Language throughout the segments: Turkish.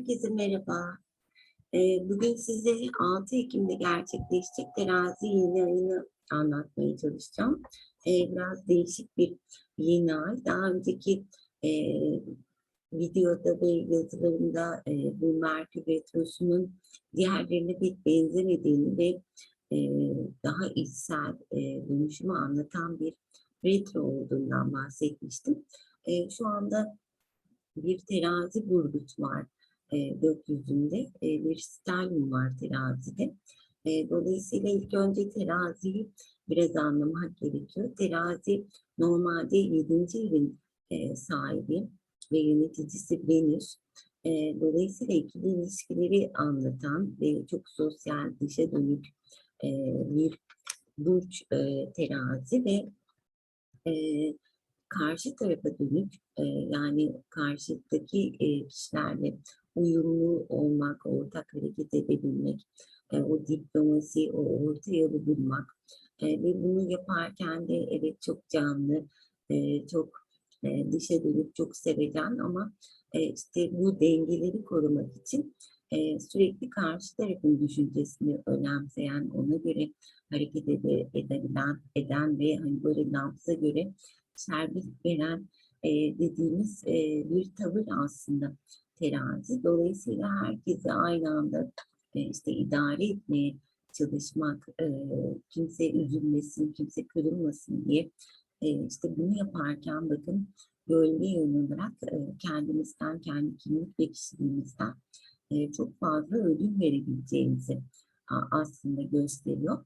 Herkese merhaba. Ee, Bugün size 6 Ekim'de gerçekleşecek terazi yeni ayını anlatmaya çalışacağım. Ee, Biraz değişik bir yeni ay. Daha önceki e, videoda ve yazılarımda e, bu Merkür Retrosu'nun diğerlerine pek benzemediğini ve e, daha içsel dönüşümü anlatan bir retro olduğundan bahsetmiştim. Şu anda bir terazi burgut var e, gökyüzünde. E, bir stelyum var terazide. E, dolayısıyla ilk önce teraziyi biraz anlamak gerekiyor. Terazi normalde 7. evin e, sahibi ve yöneticisi Venüs. E, dolayısıyla ikili ilişkileri anlatan ve çok sosyal, dışa dönük e, bir burç e, terazi ve e, karşı tarafa dönük e, yani karşıdaki e, kişilerle uyumlu olmak, ortak hareket edebilmek, e, o diplomasi, o orta yolu bulmak e, ve bunu yaparken de evet çok canlı, e, çok dışa dönük, çok sevecen ama işte bu dengeleri korumak için sürekli karşı tarafın düşüncesini önemseyen, ona göre hareket ede, edebilen, eden ve hani böyle nabza göre serbest veren dediğimiz bir tavır aslında terazi. Dolayısıyla herkese aynı anda işte idare etmeye çalışmak, e, kimse üzülmesin, kimse kırılmasın diye e, işte bunu yaparken bakın gölge yön olarak e, kendimizden, kendi kimlik ve kişiliğimizden çok fazla ödün verebileceğimizi aslında gösteriyor.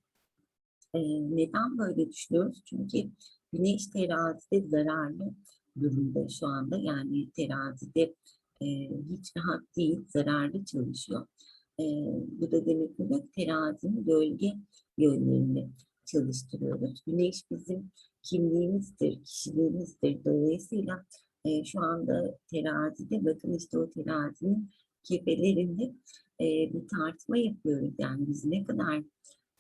Neden böyle düşünüyoruz? Çünkü Güneş terazide zararlı durumda şu anda. Yani terazide e, hiç rahat değil, zararlı çalışıyor. E, bu da demek ki terazinin gölge yönlerini çalıştırıyoruz. Güneş bizim kimliğimizdir, kişiliğimizdir. Dolayısıyla e, şu anda terazide bakın işte o terazinin kefelerinde e, bir tartma yapıyoruz. Yani biz ne kadar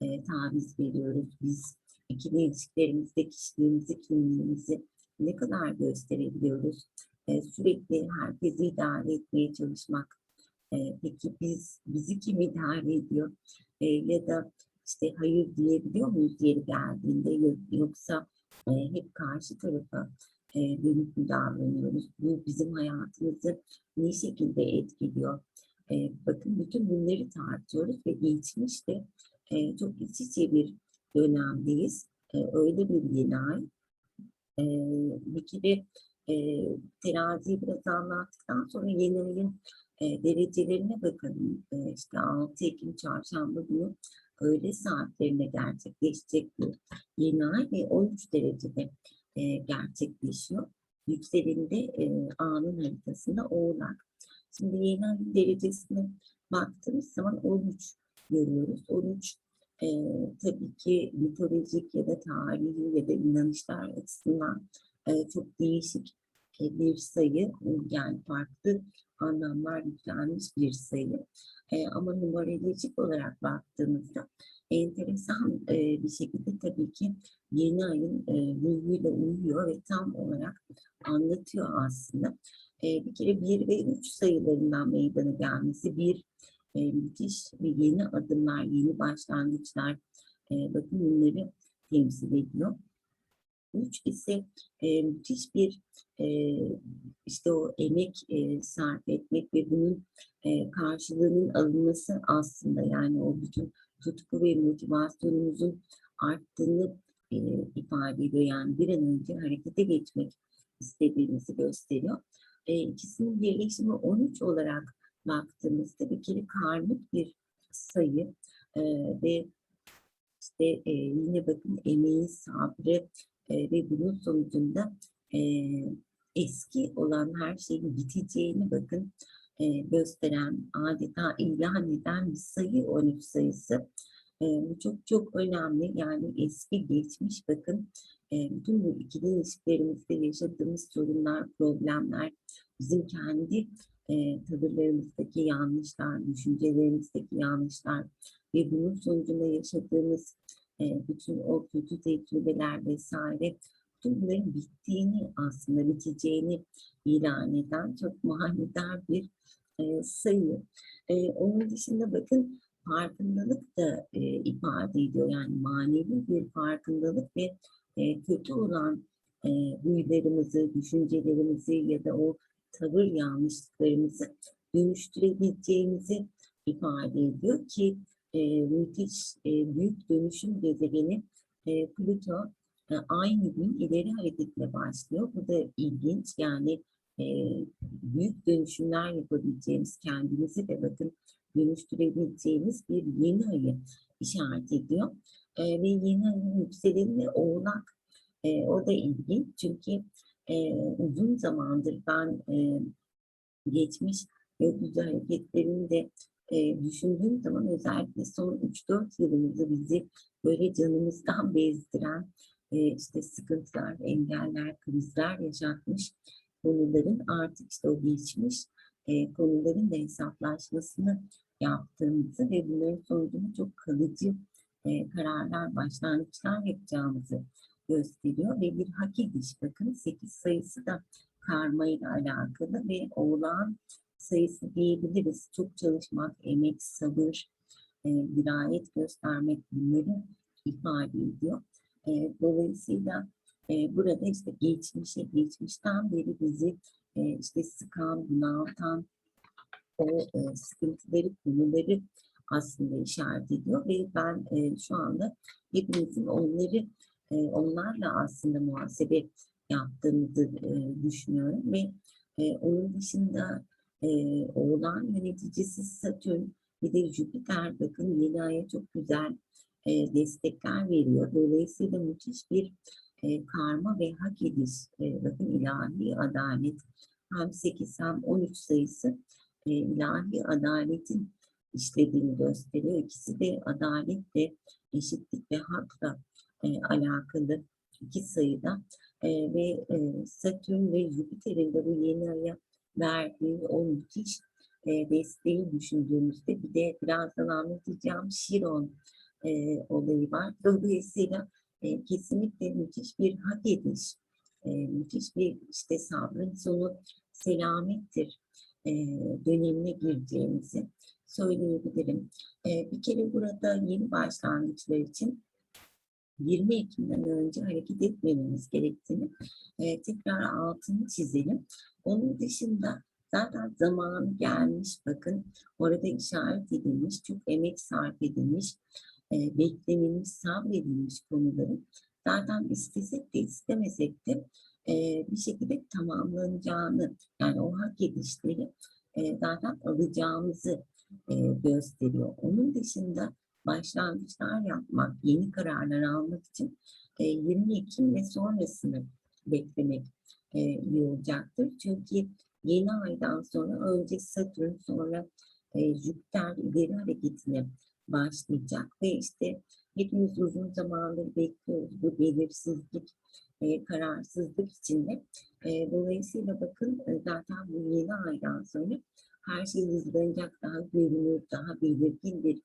e, taviz veriyoruz, biz ikili ilişkilerimizde kişiliğimizi, kimliğimizi ne kadar gösterebiliyoruz? Ee, sürekli herkesi idare etmeye çalışmak. Ee, peki biz bizi kim idare ediyor? Ee, ya da işte hayır diyebiliyor muyuz yeri geldiğinde yoksa e, hep karşı tarafa e, dönüp mü davranıyoruz? Bu bizim hayatımızı ne şekilde etkiliyor? E, bakın bütün bunları tartıyoruz ve geçmişte e, çok iç içe bir dönemdeyiz. E, öyle bir yeni ay. E, bir kere e, teraziyi biraz anlattıktan sonra yeni ayın e, derecelerine bakalım. E, işte 6 Ekim çarşamba günü öğle saatlerinde gerçekleşecek bu yeni ay ve 13 derecede e, gerçekleşiyor. Yükselinde e, anın haritasında oğlak. Şimdi yeni ayın derecesine baktığımız zaman 13 görüyoruz. 13 e, tabii ki mitolojik ya da tarihi ya da inanışlar açısından e, çok değişik e, bir sayı yani farklı anlamlar yüklenmiş bir sayı. E, ama numerolojik olarak baktığımızda enteresan e, bir şekilde tabii ki yeni ayın e, ruhuyla uyuyor ve tam olarak anlatıyor aslında. E, bir kere 1 ve 3 sayılarından meydana gelmesi, bir e, müthiş ve yeni adımlar, yeni başlangıçlar e, bakın bunları temsil ediyor. Üç ise e, müthiş bir e, işte o emek e, sarf etmek ve bunun e, karşılığının alınması aslında yani o bütün tutku ve motivasyonumuzun arttığını e, ifade ediyor. Yani bir an önce harekete geçmek istediğimizi gösteriyor. E, ikisinin birleşimi 13 olarak baktığımızda bir kere karmik bir sayı e, ve işte e, yine bakın emeği, sabrı e, ve bunun sonucunda e, eski olan her şeyin biteceğini bakın e, gösteren adeta ilan eden bir sayı 13 sayısı. E, bu çok çok önemli yani eski geçmiş bakın e, bütün bu ikili ilişkilerimizde yaşadığımız sorunlar, problemler bizim kendi e, tavırlarımızdaki yanlışlar, düşüncelerimizdeki yanlışlar ve bunun sonucunda yaşadığımız e, bütün o kötü tecrübeler vesaire bütün bunların bittiğini aslında biteceğini ilan eden çok manidar bir e, sayı. E, onun dışında bakın farkındalık da ifade ediyor. Yani manevi bir farkındalık ve kötü olan e, huylarımızı, düşüncelerimizi ya da o tavır yanlışlıklarımızı dönüştürebileceğimizi ifade ediyor ki e, müthiş e, büyük dönüşüm gezegeni e, Plüto e, aynı gün ileri hareketle başlıyor. Bu da ilginç yani e, büyük dönüşümler yapabileceğimiz kendimizi de bakın dönüştürebileceğimiz bir yeni ayı işaret ediyor. E, ve yeni ayın yükseleni oğlak. E, o da ilginç çünkü e, uzun zamandır ben e, geçmiş gökyüzü hareketlerini de e, düşündüğüm zaman özellikle son 3-4 yılımızda bizi böyle canımızdan bezdiren e, işte sıkıntılar, engeller, krizler yaşatmış konuların artık işte o geçmiş e, konuların da hesaplaşmasını yaptığımızı ve bunların sonucunda çok kalıcı e, kararlar, başlangıçlar yapacağımızı gösteriyor ve bir hak ediş. Bakın 8 sayısı da karma ile alakalı ve oğlan sayısı diyebiliriz. Çok çalışmak, emek, sabır, e, dirayet göstermek bunları ifade ediyor. E, dolayısıyla e, burada işte geçmişe, geçmişten beri bizi e, işte sıkan, bunaltan o e, sıkıntıları, konuları aslında işaret ediyor ve ben e, şu anda hepimizin onları e, onlarla aslında muhasebe yaptığımızı e, düşünüyorum ve e, onun dışında e, oğlan yöneticisi Satürn bir de Jüpiter bakın yeni aya çok güzel e, destekler veriyor. Dolayısıyla müthiş bir e, karma ve hak ediş, e, bakın ilahi adalet hem 8 hem 13 sayısı e, ilahi adaletin işlediğini gösteriyor. İkisi de adaletle, eşitlik ve hakla e, alakalı iki sayıda e, ve e, Satürn ve Jüpiter'in de bu yeni aya verdiği o müthiş e, desteği düşündüğümüzde bir de birazdan anlatacağım Şiron e, olayı var. Dolayısıyla e, kesinlikle müthiş bir hak ediş, e, müthiş bir işte sabrın sonu selamettir e, dönemine gireceğimizi söyleyebilirim. E, bir kere burada yeni başlangıçlar için 20 Ekim'den önce hareket etmememiz gerektiğini e, tekrar altını çizelim. Onun dışında zaten zamanı gelmiş bakın orada işaret edilmiş, çok emek sarf edilmiş, e, beklenilmiş, sabredilmiş konuların zaten istesek de istemesek de e, bir şekilde tamamlanacağını yani o hak edişleri e, zaten alacağımızı e, gösteriyor. Onun dışında başlangıçlar yapmak, yeni kararlar almak için e, 20 Ekim ve sonrasını beklemek iyi olacaktır. Çünkü yeni aydan sonra önce Satürn sonra Jüpiter ileri hareketine başlayacak ve işte hepimiz uzun zamandır bekliyoruz bu belirsizlik, e, kararsızlık içinde. E, dolayısıyla bakın zaten bu yeni aydan sonra her şey hızlanacak, daha görünür, daha belirgin bir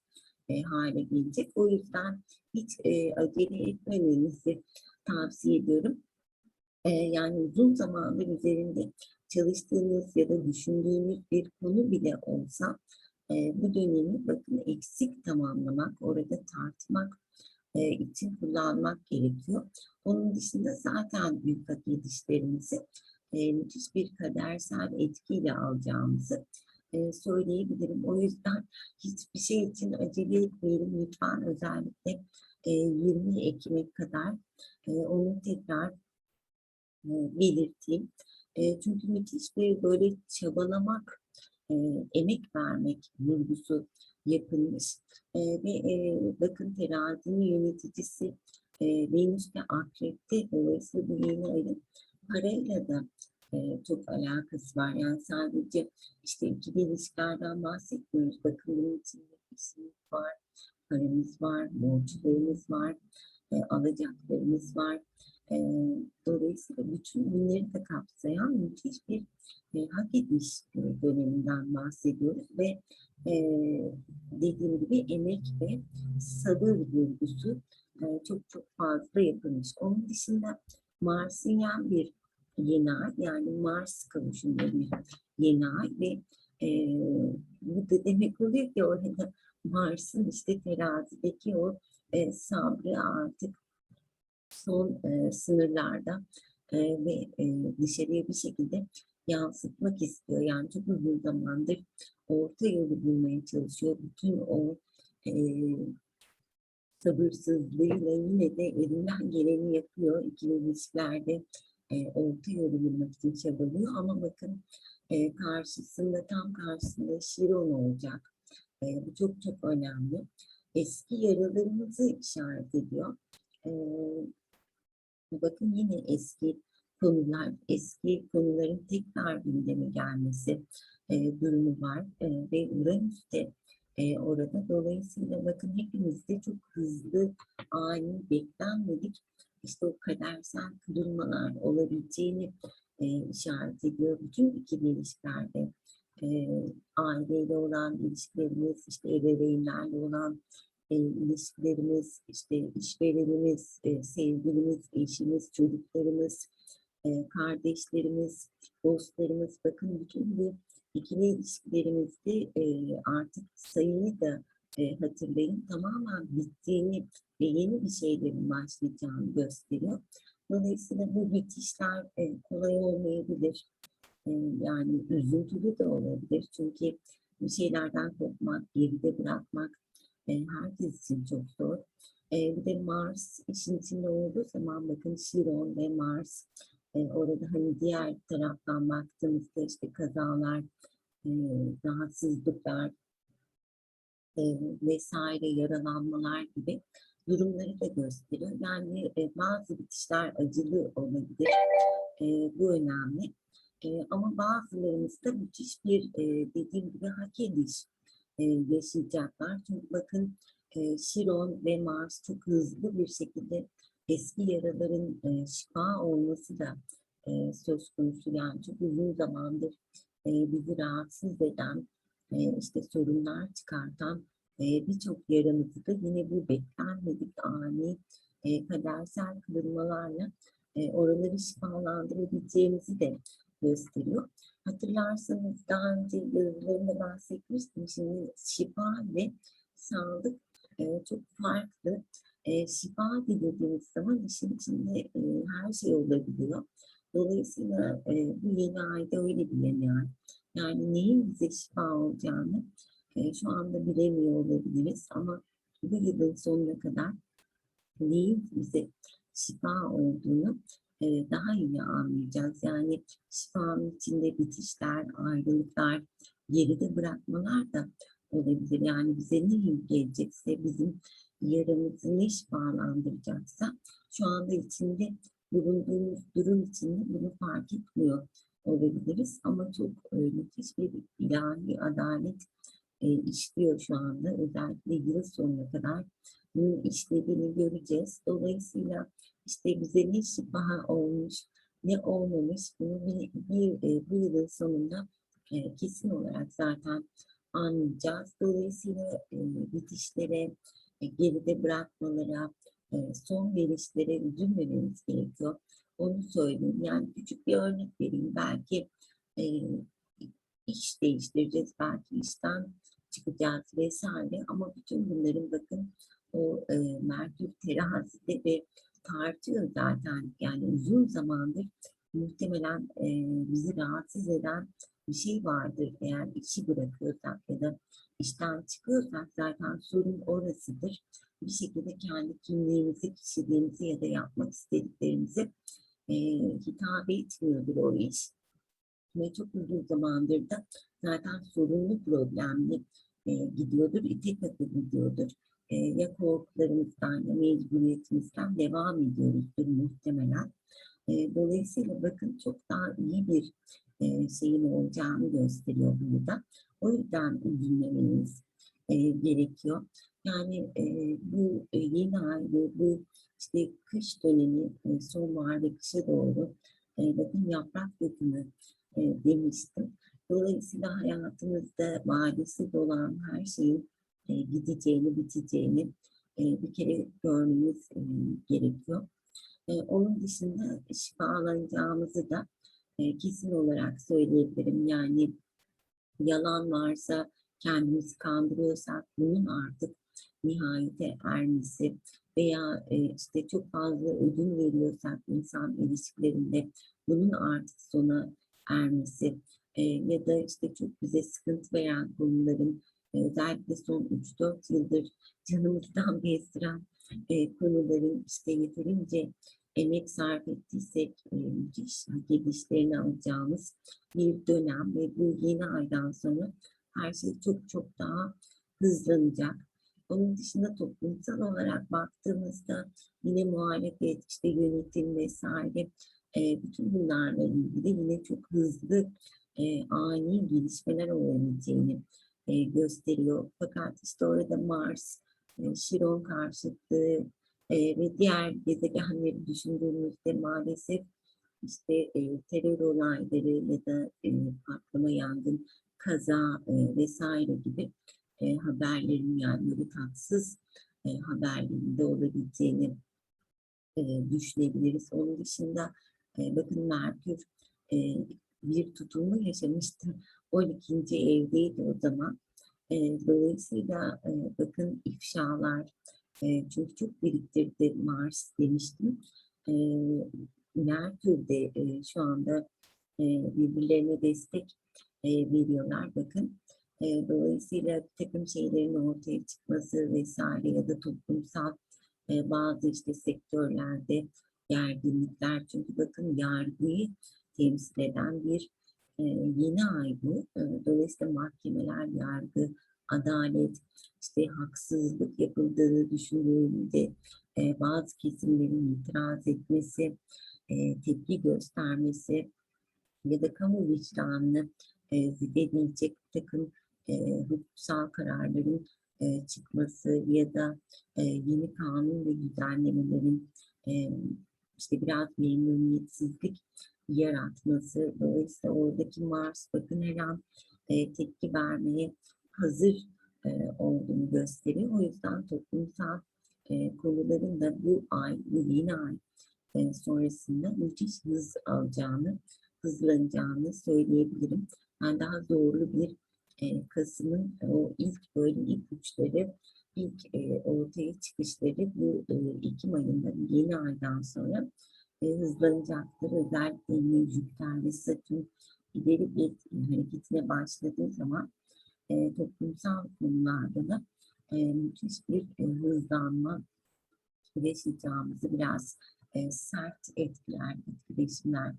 e, hale gelecek. O yüzden hiç e, acele etmemenizi tavsiye ediyorum. E, yani uzun zamandır üzerinde çalıştığınız ya da düşündüğünüz bir konu bile olsa e, bu dönemi bakın eksik tamamlamak, orada tartmak e, için kullanmak gerekiyor. Onun dışında zaten büyük hak edişlerimizi e, müthiş bir kadersel etkiyle alacağımızı e, söyleyebilirim. O yüzden hiçbir şey için acele etmeyelim lütfen özellikle e, 20 Ekim'e kadar e, onu tekrar e, belirteyim. E, çünkü müthiş bir böyle çabalamak, e, emek vermek vurgusu yapılmış. E, ve e, bakın terazinin yöneticisi e, Venüs ve Akrep'te dolayısıyla bu yeni ayın parayla da e, çok alakası var. Yani sadece işte ikili ilişkilerden bahsetmiyoruz. Bakın bunun içinde işimiz var, paramız var, borçlarımız var, e, alacaklarımız var. E, dolayısıyla bütün bunları da kapsayan müthiş bir e, hak ediş döneminden bahsediyoruz ve e, dediğim gibi emek ve sabır vurgusu e, çok çok fazla yapılmış. Onun dışında Mars'ın yan bir yeni ay yani Mars kavuşumda bir yeni ay ve E, bu da demek oluyor ki orada Mars'ın işte terazideki o e, sabrı artık son e, sınırlarda e, ve e, dışarıya bir şekilde yansıtmak istiyor. Yani çok uzun zamandır orta yolu bulmaya çalışıyor. Bütün o e, sabırsızlığıyla yine de elinden geleni yapıyor. İkili ilişkilerde e, orta yolu bulmak için çabalıyor. Ama bakın e, karşısında tam karşısında Şiron olacak. E, bu çok çok önemli. Eski yaralarımızı işaret ediyor. E, bakın yine eski konular, eski konuların tekrar gündeme gelmesi e, durumu var. E, ve Uranüs de e, orada. Dolayısıyla bakın hepimizde çok hızlı, ani, beklenmedik işte o kadersel kırılmalar olabileceğini e, işaret ediyor. Bütün ikili ilişkilerde e, aileyle olan ilişkilerimiz, işte ebeveynlerle olan e, ilişkilerimiz, işte işverenimiz, e, sevgilimiz, eşimiz, çocuklarımız, e, kardeşlerimiz, dostlarımız, bakın bütün bu ikili ilişkilerimizde e, artık sayıyı da e, hatırlayın tamamen bittiğini ve yeni bir şeylerin başlayacağını gösteriyor. Dolayısıyla bu bitişler e, kolay olmayabilir. E, yani üzüntülü de olabilir. Çünkü bir şeylerden kopmak, geride bırakmak e, herkes için çok zor. E, bir de Mars işin içinde olduğu zaman bakın Şiron ve Mars e, orada hani diğer taraftan baktığımızda işte kazalar, e, rahatsızlıklar e, vesaire yaralanmalar gibi durumları da gösteriyor. Yani e, bazı bitişler acılı olabilir. E, bu önemli. E, ama bazılarımızda müthiş bir e, dediğim gibi hak ediş e, yaşayacaklar. Çünkü bakın e, Şiron ve Mars çok hızlı bir şekilde eski yaraların e, şifa olması da e, söz konusu. Yani çok uzun zamandır e, bizi rahatsız eden, e, işte sorunlar çıkartan e, birçok yaramızı da yine bu beklenmedik ani e, kadersel kırılmalarla e, oraları şifalandırabileceğimizi de gösteriyor. Hatırlarsanız daha önce yazılarımda bahsetmiştim. Şimdi şifa ve sağlık e, çok farklı. E, şifa dediğimiz zaman işin içinde e, her şey olabiliyor. Dolayısıyla e, bu yeni ayda öyle bir yeni ay. Yani neyin bize şifa olacağını e, şu anda bilemiyor olabiliriz ama bu yılın sonuna kadar neyin bize şifa olduğunu e, daha iyi anlayacağız. Yani şifanın içinde bitişler, ayrılıklar, geride bırakmalar da olabilir. Yani bize ne gelecekse, bizim yaramızı ne şifalandıracaksa şu anda içinde bulunduğumuz durum içinde bunu fark etmiyor olabiliriz. Ama çok e, müthiş bir ilahi adalet e, işliyor şu anda. Özellikle yıl sonuna kadar bunun işlediğini göreceğiz. Dolayısıyla işte bize ne şifa olmuş, ne olmamış bunu bir, bir e, bu yılın sonunda e, kesin olarak zaten anlayacağız. Dolayısıyla e, bitişlere, e, geride bırakmalara, e, son verişlere üzülmememiz gerekiyor. Onu söyleyeyim. Yani küçük bir örnek vereyim. Belki e, iş değiştireceğiz, belki işten çıkacağız vesaire ama bütün bunların bakın o e, Merkür terazide ve tartıyor zaten yani uzun zamandır muhtemelen e, bizi rahatsız eden bir şey vardır eğer işi bırakıyorsak ya da işten çıkıyorsak zaten sorun orasıdır. Bir şekilde kendi kimliğimizi, kişiliğimizi ya da yapmak istediklerimizi e, hitap etmiyordur o iş. Ve çok uzun zamandır da zaten sorunlu problemli e, gidiyordur, ite katı gidiyordur. E, ya korkularımızdan ya mecburiyetimizden devam ediyoruzdur muhtemelen. E, dolayısıyla bakın çok daha iyi bir e, şeyin olacağını gösteriyor burada. O yüzden üzülmemeniz e, gerekiyor. Yani e, bu e, yeni ay ve bu işte kış dönemi e, sonbahar ve kışa doğru e, bakın yaprak dökümü e, demiştim. Dolayısıyla hayatımızda vadesi dolan her şeyin e, gideceğini, biteceğini e, bir kere görmemiz e, gerekiyor. E, onun dışında şifalanacağımızı da e, kesin olarak söyleyebilirim. Yani yalan varsa, kendimizi kandırıyorsak bunun artık nihayete ermesi veya e, işte çok fazla ödün veriyorsak insan ilişkilerinde bunun artık sona ermesi e, ya da işte çok bize sıkıntı veren konuların e, özellikle son 3-4 yıldır canımızdan bezdiren e, konuların işte yeterince emek sarf ettiysek e, gelişlerini alacağımız bir dönem ve bu yeni aydan sonra her şey çok çok daha hızlanacak. Onun dışında toplumsal olarak baktığımızda yine muhalefet, işte yönetim vesaire e, bütün bunlarla ilgili yine çok hızlı e, ani gelişmeler olabileceğini e, gösteriyor. Fakat işte orada Mars, e, Şiron karşıtlığı e, ve diğer gezegenleri düşündüğümüzde maalesef işte e, terör olayları ya da e, patlama, yangın, kaza e, vesaire gibi e, haberlerin yani böyle tatsız e, haberlerin de olabileceğini e, düşünebiliriz. Onun dışında e, bakın Merkür e, bir tutulma yaşamıştı. 12. evdeydi o zaman. E, dolayısıyla e, bakın ifşalar, e, çünkü çok biriktirdi Mars demiştim. E, Merkür de e, şu anda e, birbirlerine destek e, veriyorlar. Bakın e, dolayısıyla bir takım şeylerin ortaya çıkması vesaire ya da toplumsal e, bazı işte sektörlerde gerginlikler. Çünkü bakın yargıyı temsil eden bir e, yeni ay bu. E, dolayısıyla mahkemeler, yargı, adalet, işte haksızlık yapıldığını düşündüğünde e, bazı kesimlerin itiraz etmesi, e, tepki göstermesi ya da kamu vicdanını e, zedeleyecek bir takım e, hukuksal kararların e, çıkması ya da e, yeni kanun ve düzenlemelerin e, işte biraz memnuniyetsizlik yaratması. Dolayısıyla oradaki Mars bakın her an e, tepki vermeye hazır e, olduğunu gösteriyor. O yüzden toplumsal e, konuların da bu ay, bu yeni ay e, sonrasında müthiş hız alacağını, hızlanacağını söyleyebilirim. Yani daha zorlu bir e, Kasım'ın o ilk böyle ilk uçları, ilk e, ortaya çıkışları bu e, Ekim ayında yeni aydan sonra e, hızlanacaktır. Özellikle Jüpiter ve Satürn ileri bir hareketine başladığı zaman e, toplumsal konularda da e, müthiş bir e, hızlanma yaşayacağımızı biraz e, sert etkiler, etkileşimler,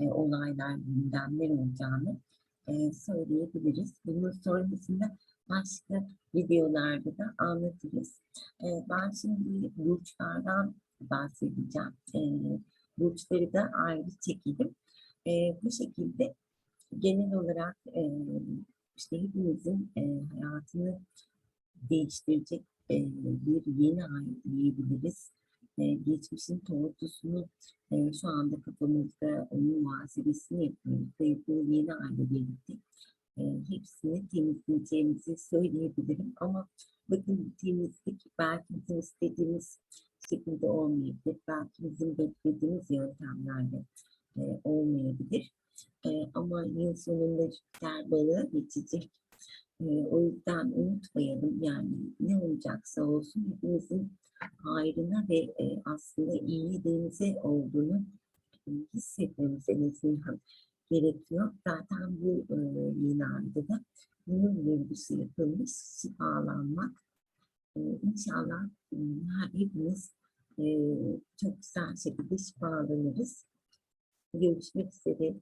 e, olaylar, gündemler olacağını e, söyleyebiliriz. Bunun sonrasında başka videolarda da anlatırız. E, ben şimdi burçlardan bahsedeceğim. E, burçları da ayrı çekelim. E, bu şekilde genel olarak e, işte hepimizin hayatını değiştirecek bir yeni ay diyebiliriz. E, geçmişin tortusunu e, şu anda kafamızda onun muhasebesini yapıyoruz ve bu yeni ayla birlikte e, hepsini temizleyeceğimizi söyleyebilirim. Ama bakın temizlik belki bizim istediğimiz şekilde olmayabilir. Belki bizim beklediğimiz yöntemlerle e, olmayabilir. E, ama yıl sonunda Jüpiter balığı geçecek. E, o yüzden unutmayalım yani ne olacaksa olsun hepimizin hayrına ve e, aslında iyiliğimize olduğunu hissetmemiz en gerekiyor. Zaten bu e, ayda da bunun vurgusu yapılmış şifalanmak. E, inşallah e, hepimiz e, çok güzel şekilde şifalanırız. Görüşmek üzere.